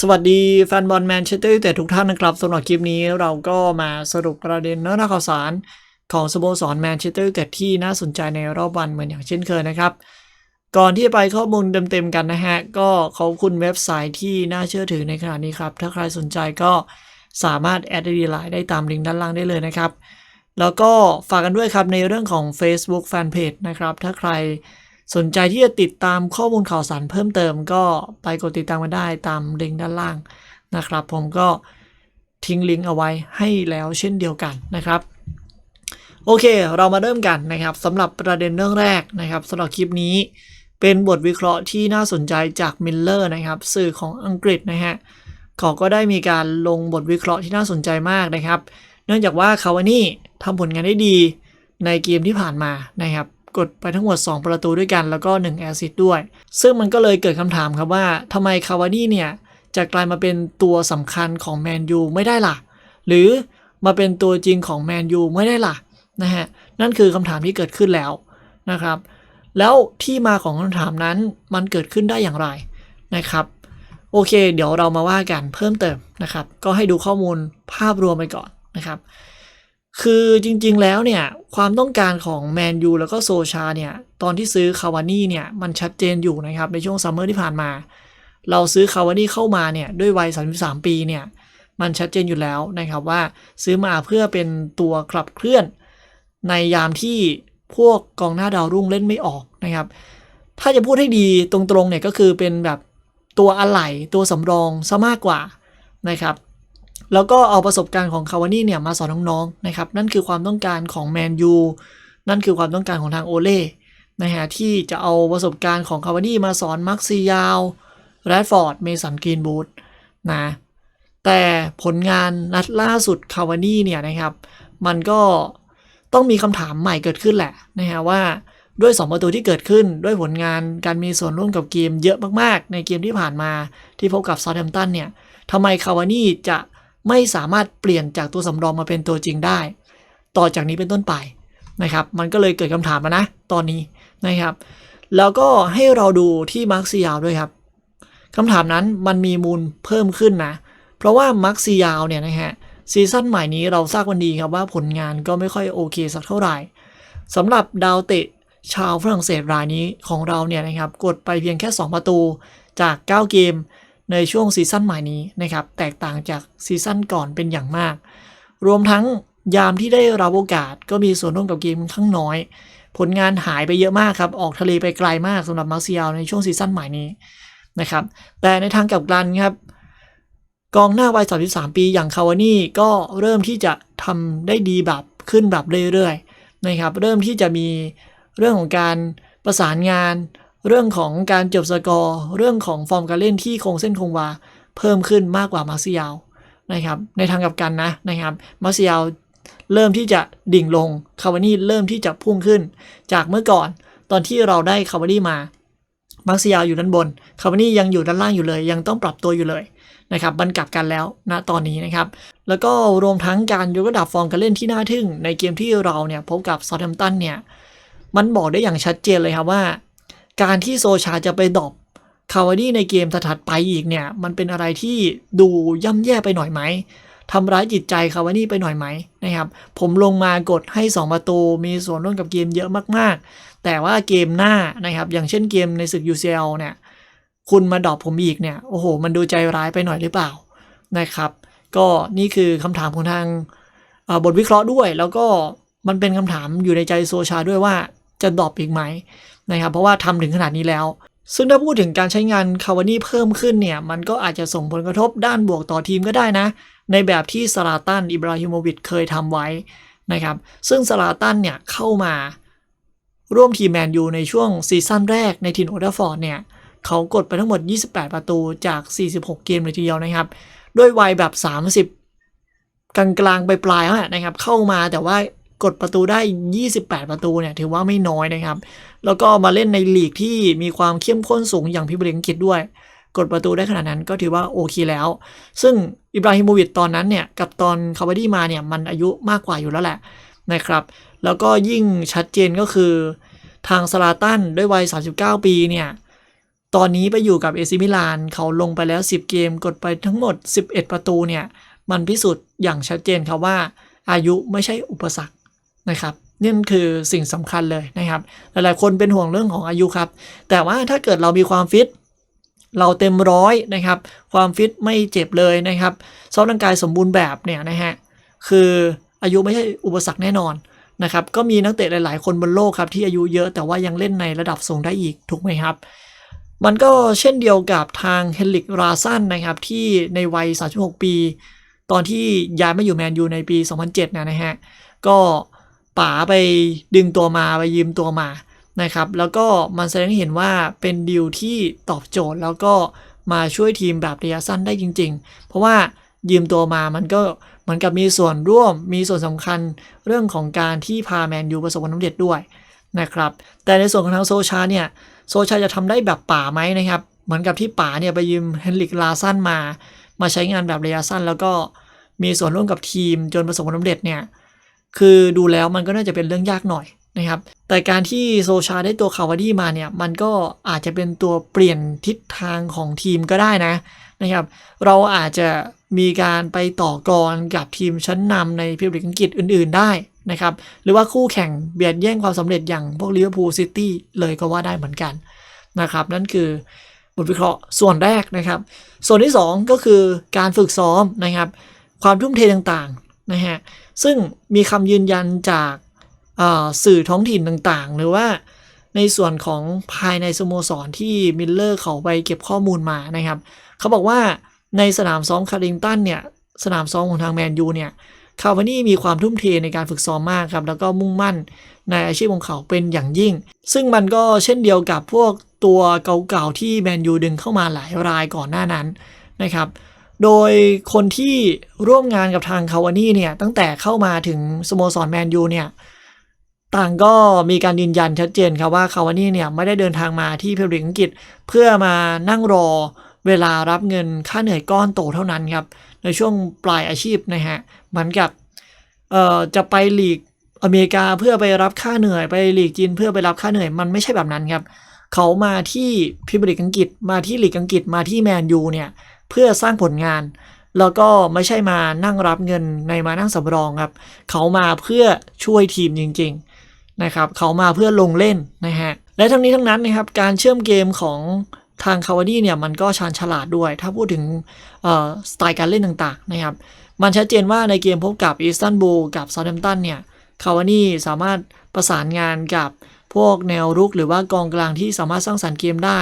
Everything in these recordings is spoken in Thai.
สวัสดีแฟนบอลแมนเชสเตอร์ยูไนเต็ดทุกท่านนะครับสำหรับคลิปนี้เราก็มาสรุปประเด็นเนื้อหาข่าวสารของสโมสรแมนเชสเตอร์ยูไนเต็ดที่น่าสนใจในรอบวันเหมือนอย่างเช่นเคยนะครับ ก่อนที่จะไปข้อมูลเต็มๆกันนะฮะ ก็ขอบคุณเว็บไซต์ที่น่าเชื่อถือในขณะนี้ครับ ถ้าใครสนใจก็สามารถแอดดีไลน์ได้ตามลิงก์ด้านล่างได้เลยนะครับ แล้วก็ฝากกันด้วยครับในเรื่องของ Facebook Fanpage นะครับถ้าใคร สนใจที่จะติดตามข้อมูลข่าวสารเพิ่มเติมก็ไปกดติดตามมาได้ตามลิงก์ด้านล่างนะครับ ผมก็ทิ้งลิงก์เอาไว้ให้แล้วเช่นเดียวกันนะครับ โอเค เรามาเริ่มกันนะครับสำหรับประเด็นเรื่องแรกนะครับสำหรับคลิปนี้เป็นบทวิเคราะห์ที่น่าสนใจจากมิลเลอร์นะครับ สื่อของอังกฤษนะฮะเขาก็ได้มีการลงบทวิเคราะห์ที่น่าสนใจมากนะครับ เนื่องจากว่าคาวานี่ทำผลงานได้ดีในเกมที่ผ่านมานะครับ กดไปทั้งหมด 2 ประตูด้วยกันแล้วก็ 1 แอซิสด้วย ซึ่งมันก็เลยเกิดคำถามครับว่าทำไมคาวานี่เนี่ย จะกลายมาเป็นตัวสำคัญของแมนยูไม่ได้ล่ะ หรือมาเป็นตัวจริงของแมนยูไม่ได้ล่ะนะฮะนั่นคือคำถามที่เกิดขึ้นแล้วนะครับแล้วที่มาของคำถามนั้นมันเกิดขึ้นได้อย่างไรนะครับโอเค เดี๋ยวเรามาว่ากันเพิ่มเติมนะครับ ก็ให้ดูข้อมูลภาพรวมไปก่อนนะครับ คือจริงๆแล้วเนี่ย ความต้องการของแมนยูแล้วก็โซชาเนี่ย ตอนที่ซื้อคาวานี่เนี่ย มันชัดเจนอยู่นะครับ ในช่วงซัมเมอร์ที่ผ่านมา เราซื้อคาวานี่เข้ามาเนี่ย ด้วยวัย 33 ปีเนี่ย มันชัดเจนอยู่แล้วนะครับว่าซื้อมาเพื่อเป็นตัวขับเคลื่อน ในยามที่พวกกองหน้าดาวรุ่งเล่นไม่ออกนะครับ ถ้าจะพูดให้ดีตรงๆเนี่ยก็คือเป็นแบบตัวอะไหล่ตัวสำรองซะมากกว่านะครับ แล้วก็เอาประสบการณ์ของคาวานี่เนี่ยมาสอนน้องๆนะครับนั่นคือความต้องการของแมนยูนั่นคือความต้องการของทางโอเล่นะฮะที่จะเอาประสบการณ์ของคาวานี่มาสอนมักซียาวแรดฟอร์ดเมสันกรีนบูธนะแต่ผลงานนัดล่าสุดคาวานี่เนี่ยนะครับมันก็ต้องมีคำถามใหม่เกิดขึ้นแหละนะฮะว่าด้วย 2 ประตูที่เกิดขึ้นด้วยผลงานการมีส่วนร่วมกับเกมเยอะมากๆ ในเกมที่ผ่านมาที่พบกับซาร์แฮมตันเนี่ยทำไมคาวานี่จะ ไม่สามารถเปลี่ยนจากตัวสำรองมาเป็นตัวจริงได้ ต่อจากนี้เป็นต้นไปนะครับ มันก็เลยเกิดคำถามมานะ ตอนนี้นะครับ แล้วก็ให้เราดูที่มาร์คซิยาวด้วยครับคำถามนั้นมันมีมูลเพิ่มขึ้นนะ เพราะว่ามาร์คซิยาวเนี่ยนะฮะซีซั่นใหม่นี้เราทราบกันดีครับว่าผลงานก็ไม่ค่อยโอเคสักเท่าไหร่สำหรับดาวเตะชาวฝรั่งเศสรายนี้ของเราเนี่ยนะครับกดไปเพียงแค่ 2 ประตูจาก 9 เกม ในช่วงซีซั่นใหม่นี้นะครับ แตกต่างจากซีซั่นก่อนเป็นอย่างมาก รวมทั้งยามที่ได้รับโอกาสก็มีส่วนร่วมกับเกมค่อนข้างน้อย ผลงานหายไปเยอะมากครับ ออกทะเลไปไกลมากสำหรับมาร์เซียลในช่วงซีซั่นใหม่นี้นะครับ แต่ในทางกลับกันครับ กองหน้าวัย 33 ปีอย่างคาวานี่ก็เริ่มที่จะทำได้ดีแบบขึ้นแบบเรื่อยๆนะครับ เริ่มที่จะมีเรื่องของการประสานงาน เรื่องของการจบสกอร์ เรื่องของฟอร์มการเล่นที่คงเส้นคงวา เพิ่มขึ้นมากกว่ามาซิยาลนะครับ ในทางกลับกันนะนะครับ มาซิยาลเริ่มที่จะดิ่งลง คาวานี่เริ่มที่จะพุ่งขึ้น จากเมื่อก่อนตอนที่เราได้คาวานี่มามาร์ซิยาลอยู่ด้านบน คาวานี่ยังอยู่ด้านล่างอยู่เลย ยังต้องปรับตัวอยู่เลยนะครับมันกลับกันแล้วณตอนนี้นะครับ แล้วก็รวมทั้งการยกระดับฟอร์มการเล่นที่น่าทึ่ง ในเกมที่เราเนี่ยพบกับซอ u t แ a มตันเนี่ย มันบอกได้อย่างชัดเจนเลยครับว่า การที่โซชาจะไปดอปคาวาดี้ในเกมถัดไปอีกเนี่ย มันเป็นอะไรที่ดูย่ำแย่ไปหน่อยไหมทำร้ายจิตใจคาวานี่ไปหน่อยไหมนะครับผมลงมากดให้ 2 ประตูมีส่วนร่วมกับเกมเยอะมากๆ แต่ว่าเกมหน้านะครับอย่างเช่นเกมในศึก UCL เนี่ยคุณมาดอปผมอีกเนี่ยโอ้โห มันดูใจร้ายไปหน่อยหรือเปล่านะครับ ก็นี่คือคำถามของทางบทวิเคราะห์ด้วย แล้วก็มันเป็นคำถามอยู่ในใจโซชาด้วยว่าจะดอปอีกไหม นะครับเพราะว่าทำถึงขนาดนี้แล้ว ซึ่งถ้าพูดถึงการใช้งานคาวานี่เพิ่มขึ้นเนี่ย มันก็อาจจะส่งผลกระทบด้านบวกต่อทีมก็ได้นะ ในแบบที่สลาตันอิบราฮิโมวิชเคยทำไว้นะครับซึ่งสลาตันเนี่ยเข้ามาร่วมทีมแมนยูในช่วงซีซั่นแรกในทีมโอเดอร์ฟอร์ดเนี่ยเขากดไปทั้งหมด 28 ประตูจาก 46 เกมเลยทีเดียวนะครับ ด้วยวัยแบบ 30 กลางกลางๆปลายนะครับเข้ามาแต่ว่า กดประตูได้ 28 ประตูเนี่ยถือว่าไม่น้อยนะครับ แล้วก็มาเล่นในลีกที่มีความเข้มข้นสูงอย่างพิบเลียงกิจด้วย กดประตูได้ขนาดนั้นก็ถือว่าโอเคแล้ว ซึ่งอิบราฮิโมวิชตอนนั้นเนี่ยกับตอนคาบาดี้มาเนี่ยมันอายุมากกว่าอยู่แล้วแหละนะครับ แล้วก็ยิ่งชัดเจนก็คือทางสลาตันด้วยวัย 39 ปีเนี่ยตอนนี้ไปอยู่กับเอซิมิลานเขาลงไปแล้ว 10 เกมกดไปทั้งหมด 11 ประตูเนี่ยมันพิสูจน์อย่างชัดเจนครับว่าอายุไม่ใช่อุปสรรค นะครับนี่คือสิ่งสำคัญเลยนะครับ หลายๆ คนเป็นห่วงเรื่องของอายุครับ แต่ว่าถ้าเกิดเรามีความฟิต เราเต็มร้อยนะครับ ความฟิตไม่เจ็บเลยนะครับซ้อมร่างกายสมบูรณ์แบบเนี่ยนะฮะคืออายุไม่ใช่อุปสรรคแน่นอนนะครับ ก็มีนักเตะหลาย ๆ คนบนโลกครับที่อายุเยอะแต่ว่ายังเล่นในระดับสูงได้อีกถูกไหมครับ มันก็เช่นเดียวกับทางเฮนริกราซันนะครับที่ในวัย 36 ปี ตอนที่ย้ายมาอยู่แมนยูในปี 2007นะนะฮะก็ ป๋าไปดึงตัวมาไปยืมตัวมานะครับ แล้วก็มันแสดงให้เห็นว่าเป็นดีลที่ตอบโจทย์แล้วก็มาช่วยทีมแบบระยะสั้นได้จริง ๆ เพราะว่ายืมตัวมามันก็เหมือนกับมีส่วนร่วมมีส่วนสำคัญเรื่องของการที่พาแมนยูประสบความสำเร็จด้วยนะครับ แต่ในส่วนของทางโซชาเนี่ยโซชาจะทำได้แบบป๋าไหมนะครับ เหมือนกับที่ป๋าเนี่ยไปยืมเฮนริกลาซันมา มาใช้งานแบบระยะสั้น แล้วก็มีส่วนร่วมกับทีมจนประสบความสำเร็จเนี่ย คือดูแล้วมันก็น่าจะเป็นเรื่องยากหน่อยนะครับ แต่การที่โซชาได้ตัวคาวาดี้มาเนี่ย มันก็อาจจะเป็นตัวเปลี่ยนทิศทางของทีมก็ได้นะนะครับ เราอาจจะมีการไปต่อกรกับทีมชั้นนำในพรีเมียร์ลีกอังกฤษอื่น ๆ ได้นะครับ หรือว่าคู่แข่งเบียดแย่งความสำเร็จอย่างพวกลิเวอร์พูลซิตี้เลยก็ว่าได้เหมือนกันนะครับ นั่นคือบทวิเคราะห์ส่วนแรกนะครับ ส่วนที่ 2 ก็คือการฝึกซ้อมนะครับ ความทุ่มเทต่าง นะฮะ ซึ่งมีคำยืนยันจากสื่อท้องถิ่นต่างๆ หรือว่าในส่วนของภายในสโมสรที่มิลเลอร์เขาไปเก็บข้อมูลมานะครับ เขาบอกว่าในสนามซ้อมคาริงตันเนี่ย สนามซ้อมของทางแมนยูเนี่ยคาวานี่มีความทุ่มเทในการฝึกซ้อมมากครับ แล้วก็มุ่งมั่นในอาชีพของเขาเป็นอย่างยิ่ง ซึ่งมันก็เช่นเดียวกับพวกตัวเก่าๆที่แมนยูดึงเข้ามาหลายรายก่อนหน้านั้นนะครับ โดยคนที่ร่วมงานกับทางคาวานี่เนี่ย ตั้งแต่เข้ามาถึงสโมสรแมนยูเนี่ย ต่างก็มีการยืนยันชัดเจนครับว่าคาวานี่เนี่ยไม่ได้เดินทางมาที่พรีเมียร์ลีกอังกฤษ เพื่อมานั่งรอเวลารับเงินค่าเหนื่อยก้อนโตเท่านั้นครับ ในช่วงปลายอาชีพนะฮะเหมือนกับเอ่อจะไปหลีกอเมริกาเพื่อไปรับค่าเหนื่อย ไปหลีกจีนเพื่อไปรับค่าเหนื่อยมันไม่ใช่แบบนั้นครับ เขามาที่พรีเมียร์ลีกอังกฤษมาที่หลีกอังกฤษมาที่แมนยูเนี่ย เพื่อสร้างผลงาน แล้วก็ไม่ใช่มานั่งรับเงินในมานั่งสำรองครับ เขามาเพื่อช่วยทีมจริง ๆนะครับ เขามาเพื่อลงเล่นนะฮะและทั้งนี้ทั้งนั้นนะครับการเชื่อมเกมของทางคาวาดี้เนี่ยมันก็ชาญฉลาดด้วย ถ้าพูดถึงสไตล์การเล่นต่างๆนะครับ มันชัดเจนว่าในเกมพบกับอิสตันบูลกับซา u t แ a มตันเนี่ยคาวานี่สามารถประสานงานกับพวกแนวรุกหรือว่ากองกลางที่สามารถสร้างสรรค์เกมได้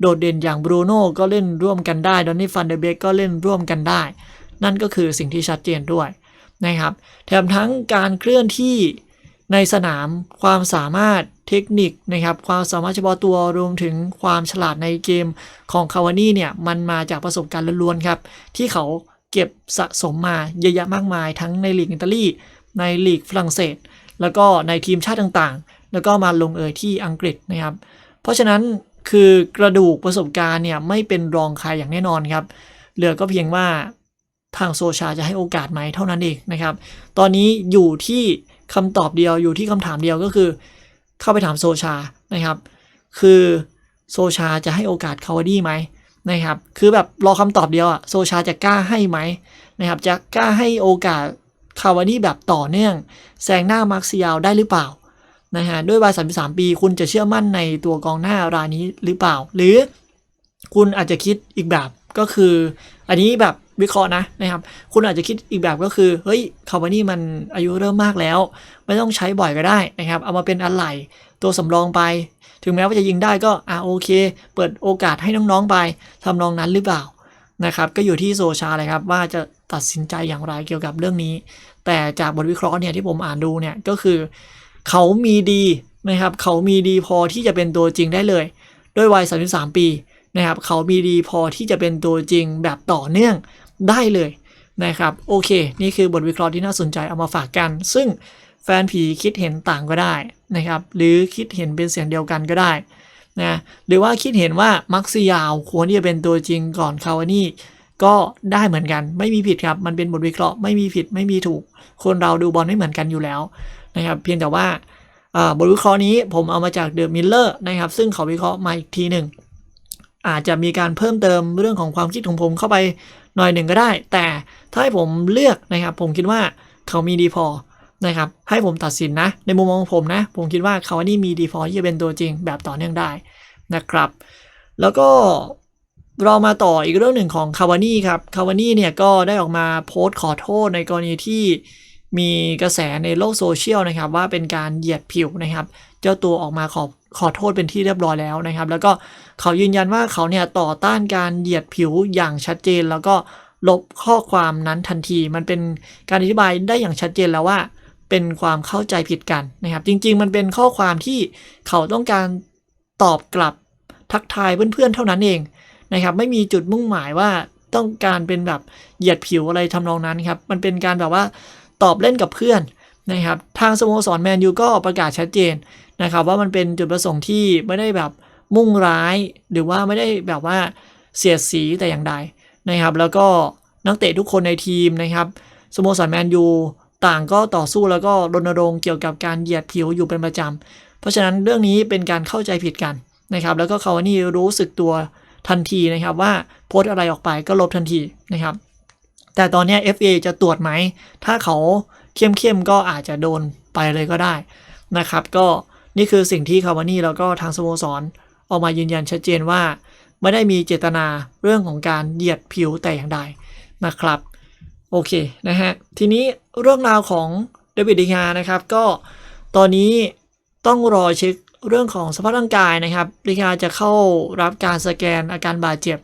โดดเด่นอย่างบรูโน่ก็เล่นร่วมกันได้ดอนนี่ฟันเดเบกก็เล่นร่วมกันได้ นั่นก็คือสิ่งที่ชัดเจนด้วยนะครับ แถมทั้งการเคลื่อนที่ในสนามความสามารถเทคนิคนะครับความสามารถเฉพาะตัวรวมถึงความฉลาดในเกมของคาวานี่เนี่ย มันมาจากประสบการณ์ล้วนๆครับ ที่เขาเก็บสะสมมาเยอะแยะมากมาย ทั้งในลีกอิตาลีในลีกฝรั่งเศส แล้วก็ในทีมชาติต่างๆ แล้วก็มาลงเอยที่อังกฤษนะครับ เพราะฉะนั้น คือกระดูกประสบการณ์เนี่ยไม่เป็นรองใครอย่างแน่นอนครับ เหลือก็เพียงว่าทางโซชาจะให้โอกาสไหมเท่านั้นเองนะครับ ตอนนี้อยู่ที่คำตอบเดียวอยู่ที่คำถามเดียวก็คือ เข้าไปถามโซชานะครับ คือโซชาจะให้โอกาสคาวดี้ไหมนะครับ คือแบบรอคำตอบเดียวอะโซชาจะกล้าให้ไหมนะครับ จะกล้าให้โอกาสคาวดี้แบบต่อเนื่องแซงหน้ามาร์คซิยาวได้หรือเปล่า นะฮะด้วยวัย33 ปี คุณจะเชื่อมั่นในตัวกองหน้ารายนี้หรือเปล่า หรือคุณอาจจะคิดอีกแบบก็คือ อันนี้แบบวิเคราะห์นะนะครับ คุณอาจจะคิดอีกแบบก็คือ เฮ้ยคาวานี่มันอายุเริ่มมากแล้ว ไม่ต้องใช้บ่อยก็ได้นะครับ เอามาเป็นอะไหล่ตัวสำรองไป ถึงแม้ว่าจะยิงได้ก็อ่าโอเค เปิดโอกาสให้น้องๆไปทำนองนั้นหรือเปล่านะครับ ก็อยู่ที่โซชาเลยครับว่าจะตัดสินใจอย่างไรเกี่ยวกับเรื่องนี้ แต่จากบทวิเคราะห์เนี่ยที่ผมอ่านดูเนี่ยก็คือ เขามีดีนะครับเขามีดีพอที่จะเป็นตัวจริงได้เลย ด้วยวัย 33 ปีนะครับเขามีดีพอที่จะเป็นตัวจริงแบบต่อเนื่องได้เลยนะครับโอเค นี่คือบทวิเคราะห์ที่น่าสนใจเอามาฝากกัน ซึ่งแฟนผีคิดเห็นต่างก็ได้นะครับหรือคิดเห็นเป็นเสียงเดียวกันก็ได้นะหรือว่าคิดเห็นว่ามักซิยาวควรที่จะเป็นตัวจริงก่อนคาวานี่ก็ได้เหมือนกันไม่มีผิดครับ มันเป็นบทวิเคราะห์ไม่มีผิดไม่มีถูก คนเราดูบอลไม่เหมือนกันอยู่แล้ว นะครับเพียงแต่ว่าบทวิเคราะห์นี้ผมเอามาจากเดอะมิลเลอร์นะครับซึ่งเขาวิเคราะห์มาอีกทีหนึ่งอาจจะมีการเพิ่มเติมเรื่องของความคิดของผมเข้าไปหน่อยหนึ่งก็ได้ แต่ถ้าให้ผมเลือกนะครับ ผมคิดว่าเขามีดีพอนะครับให้ผมตัดสินนะ ในมุมมองของผมนะ ผมคิดว่าคาวานี่มีดีพอที่จะเป็นตัวจริงแบบต่อเนื่องได้นะครับ แล้วก็เรามาต่ออีกเรื่องหนึ่งของคาวานี่ครับคาวานี่เนี่ยก็ได้ออกมาโพสต์ขอโทษในกรณีที่ มีกระแสในโลกโซเชียลนะครับว่าเป็นการเหยียดผิวนะครับ เจ้าตัวออกมาขอขอโทษเป็นที่เรียบร้อยแล้วนะครับ แล้วก็เขายืนยันว่าเขาเนี่ยต่อต้านการเหยียดผิวอย่างชัดเจน แล้วก็ลบข้อความนั้นทันที มันเป็นการอธิบายได้อย่างชัดเจนแล้วว่า เป็นความเข้าใจผิดกันนะครับ จริง ๆ มันเป็นข้อความที่เขาต้องการตอบกลับทักทายเพื่อนๆเท่านั้นเองนะครับ ไม่มีจุดมุ่งหมายว่าต้องการเป็นแบบเหยียดผิวอะไรทำนองนั้นครับ มันเป็นการแบบว่า ตอบเล่นกับเพื่อนนะครับทางสโมสรแมนยูก็ประกาศชัดเจนนะครับว่ามันเป็นจุดประสงค์ที่ไม่ได้แบบมุ่งร้าย หรือว่าไม่ได้แบบว่าเสียดสีแต่อย่างใดนะครับ แล้วก็นักเตะทุกคนในทีมนะครับสโมสรแมนยูต่างก็ต่อสู้แล้วก็รณรงค์เกี่ยวกับการเหยียดผิวอยู่เป็นประจำเพราะฉะนั้นเรื่องนี้เป็นการเข้าใจผิดกันนะครับ แล้วก็คาวานี่รู้สึกตัวทันทีนะครับว่าโพสต์อะไรออกไปก็ลบทันทีนะครับ แต่ตอนนี้ FA จะตรวจไหม ถ้าเขาเข้มๆก็อาจจะโดนไปเลยก็ได้นะครับ ก็นี่คือสิ่งที่คาวานี่แล้วก็ทางสโมสรออกมายืนยันชัดเจนว่า ไม่ได้มีเจตนาเรื่องของการเหยียดผิวแต่อย่างใดนะครับ โอเคนะฮะ ทีนี้เรื่องราวของเดวิดดิงานะครับ ก็ตอนนี้ต้องรอเช็คเรื่องของสภาพร่างกายนะครับดิงาจะเข้ารับการสแกนอาการบาดเจ็บ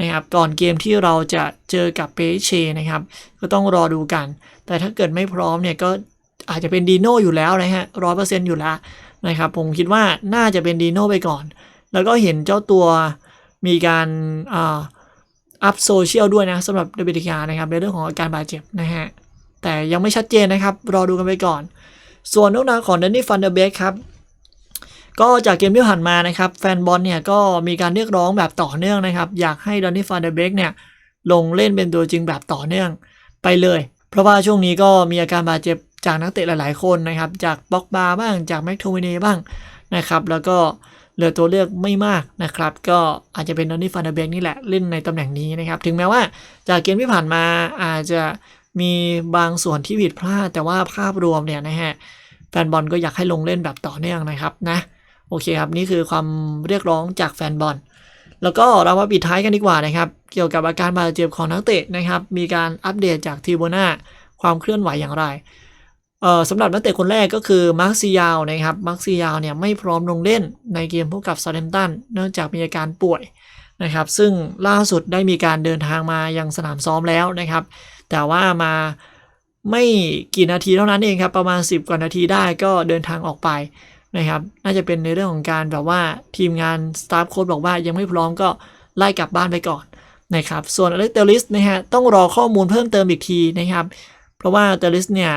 นะครับก่อนเกมที่เราจะเจอกับเปเชนะครับ ก็ต้องรอดูกัน แต่ถ้าเกิดไม่พร้อมเนี่ยก็อาจจะเป็นดีโน่อยู่แล้วนะฮะร้อยเปอร์เซ็นต์อยู่แล้วนะครับ ผมคิดว่าน่าจะเป็นดีโน่ไปก่อน แล้วก็เห็นเจ้าตัวมีการอัพโซเชียลด้วยนะสำหรับเดวิดกานะครับในเรื่องของอาการบาดเจ็บนะฮะแต่ยังไม่ชัดเจนนะครับ รอดูกันไปก่อน ส่วนเรื่องราวของแดนนี่ฟันเดอร์เบกครับ ก็จากเกมที่ผ่านมานะครับแฟนบอลเนี่ยก็มีการเรียกร้องแบบต่อเนื่องนะครับ อยากให้แดนนี่ฟันเดเบกเนี่ยลงเล่นเป็นตัวจริงแบบต่อเนื่องไปเลย เพราะว่าช่วงนี้ก็มีอาการบาดเจ็บจากนักเตะหลาย ๆ คนนะครับ จากบ็อกบาบ้างจากแม็กโทมิเนบ้างนะครับแล้วก็เหลือตัวเลือกไม่มากนะครับ ก็อาจจะเป็นดอนนี่ฟานเดเบกนี่แหละเล่นในตำแหน่งนี้นะครับ ถึงแม้ว่าจากเกมที่ผ่านมาอาจจะมีบางส่วนที่ผิดพลาดแต่ว่าภาพรวมเนี่ยนะฮะแฟนบอลก็อยากให้ลงเล่นแบบต่อเนื่องนะครับนะ โอเคครับ นี่คือความเรียกร้องจากแฟนบอล แล้วก็เรามาปิดท้ายกันดีกว่านะครับ เกี่ยวกับอาการบาดเจ็บของนักเตะนะครับ มีการอัปเดตจากทีโบนาความเคลื่อนไหวอย่างไรเอ่อสำหรับนักเตะคนแรกก็คือมาร์คซิยาวนะครับ มาร์คซิยาวเนี่ยไม่พร้อมลงเล่นในเกมพบกับซาเ h มตันเนื่องจากมีอาการป่วยนะครับ ซึ่งล่าสุดได้มีการเดินทางมายังสนามซ้อมแล้วนะครับ แต่ว่ามาไม่กี่นาทีเท่านั้นเองครับ ประมาณ 10 กว่านาทีได้ก็เดินทางออกไป นะครับ น่าจะเป็นในเรื่องของการแบบว่าทีมงานสตาฟโค้ดบอกว่ายังไม่พร้อมก็ไล่กลับบ้านไปก่อนนะครับ ส่วนอเล็กเตลิสนะฮะต้องรอข้อมูลเพิ่มเติมอีกทีนะครับ เพราะว่าเตลิสเนี่ย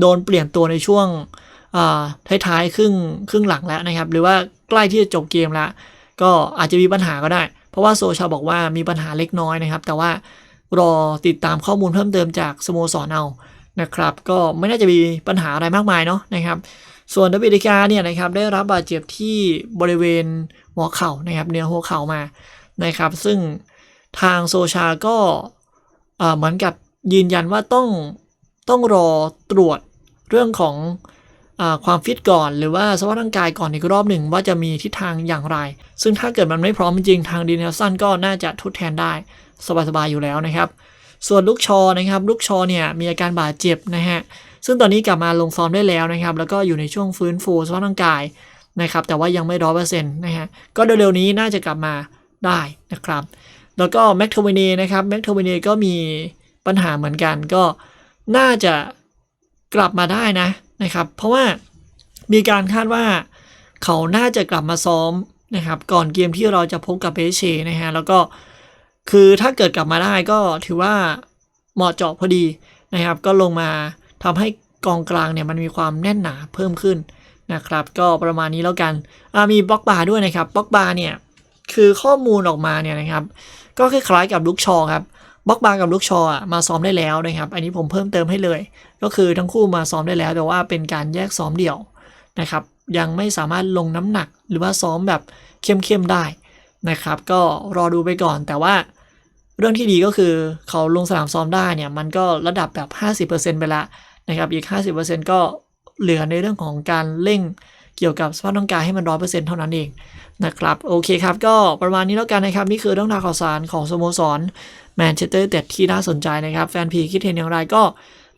โดนเปลี่ยนตัวในช่วงท้ายๆครึ่งครึ่งหลังแล้วนะครับ หรือว่าใกล้ที่จะจบเกมแล้ว ก็อาจจะมีปัญหาก็ได้ เพราะว่าโซชาบอกว่ามีปัญหาเล็กน้อยนะครับ แต่ว่ารอติดตามข้อมูลเพิ่มเติมจากสโมสรเอานะครับ ก็ไม่น่าจะมีปัญหาอะไรมากมายเนาะนะครับ ส่วนดับบิลิกาเนี่ยนะครับได้รับบาดเจ็บที่บริเวณหัวเข่านะครับเนื้อหัวเข่ามานะครับ ซึ่งทางโซชาก็เหมือนกับยืนยันว่าต้องต้องรอตรวจเรื่องของอความฟิตก่อน หรือว่าสภาพร่างกายก่อนอีกรอบหนึ่งว่าจะมีทิศทางอย่างไร ซึ่งถ้าเกิดมันไม่พร้อมจริงทางดีเนลสันก็น่าจะทดแทนได้สบายๆอยู่แล้วนะครับ ส่วนลูกชอนะครับลูกชอเนี่ยมีอาการบาดเจ็บนะฮะซึ่งตอนนี้กลับมาลงซ้อมได้แล้วนะครับ แล้วก็อยู่ในช่วงฟื้นฟูสภาพร่างกายนะครับ แต่ว่ายังไม่ร้อยเปอร์เซ็นต์นะฮะก็เร็วๆนี้น่าจะกลับมาได้นะครับ แล้วก็แม็กโทมินีนะครับแม็กโทมินีก็มีปัญหาเหมือนกันก็น่าจะกลับมาได้นะนะครับ เพราะว่ามีการคาดว่าเขาน่าจะกลับมาซ้อมนะครับ ก่อนเกมที่เราจะพบกับเปเชนะฮะแล้วก็ คือถ้าเกิดกลับมาได้ก็ถือว่าเหมาะเจาะพอดีนะครับ ก็ลงมาทำให้กองกลางเนี่ยมันมีความแน่นหนาเพิ่มขึ้นนะครับ ก็ประมาณนี้แล้วกันมีบล็อกบาร์ด้วยนะครับบล็อกบาร์เนี่ยคือข้อมูลออกมาเนี่ยนะครับ ก็คล้ายๆกับลูกชอครับบล็อกบาร์กับลูกชอมาซ้อมได้แล้วนะครับ อันนี้ผมเพิ่มเติมให้เลย ก็คือทั้งคู่มาซ้อมได้แล้ว แต่ว่าเป็นการแยกซ้อมเดี่ยวนะครับ ยังไม่สามารถลงน้ำหนักหรือว่าซ้อมแบบเข้มๆได้นะครับ ก็รอดูไปก่อนแต่ว่า เรื่องที่ดีก็คือเขาลงสนามซ้อมได้เนี่ยมันก็ระดับแบบ 50%ไปละนะครับอีก 50%ก็เหลือในเรื่องของการเร่งเกี่ยวกับสภาพร่างกายให้มัน100%เท่านั้นเองนะครับโอเคครับ ก็ประมาณนี้แล้วกันนะครับ นี่คือเรื่องราวข่าวสารของสโมสรแมนเชสเตอร์เต็ดที่น่าสนใจนะครับ แฟนพีคิดเห็นอย่างไรก็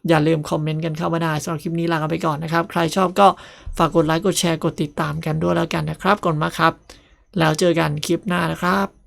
อย่าลืมคอมเมนต์กันเข้ามาได้สำหรับคลิปนี้ลากันไปก่อนนะครับ ใครชอบก็ฝากกดไลค์กดแชร์กดติดตามกันด้วยแล้วกันนะครับก่อนมาครับ แล้วเจอกันคลิปหน้านะครับ